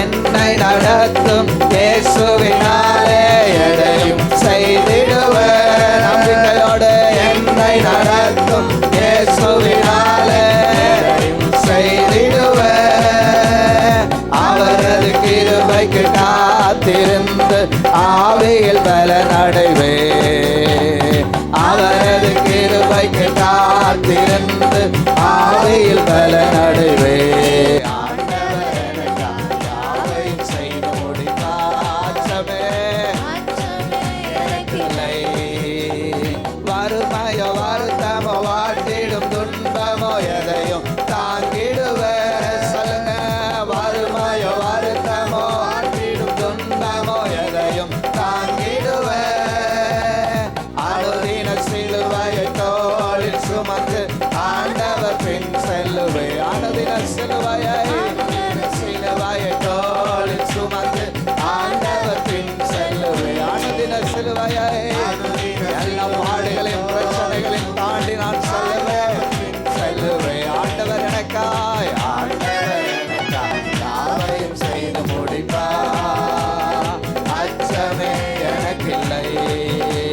என்னை நடத்தும் இயேசுவினாலே எடையும் செய்திடுவர். நம்பிக்கையோடு என்னை நடத்தும் இயேசுவினாலே செய்திடுவர். அவரது கிருபைக்கு காத்திருந்து ஆவியில் பல நடைவே. அவரது கிருபைக்கு காத்திருந்து ஆவியில் பல நடைவே. மறுமயோ வருத்தமோ வாழ்ந்திடும் துன்பமோ எதையும் தாங்கிடுவ சொல்லுங்க. வறுமயோ வருத்தமோ வாழ்ந்திடும் துன்பமோ எதையும் தாங்கிடுவ அழுதின சிலுவையை தோளில் சுமந்து ஆண்டவர் பின் செல்லுவே. அழுதின சிலுவையை சிலுவையை தோளில் சுமந்து ஆண்டவர் பின் செல்லுவே. அழுதின சிலுவையை எல்லாம் Hiện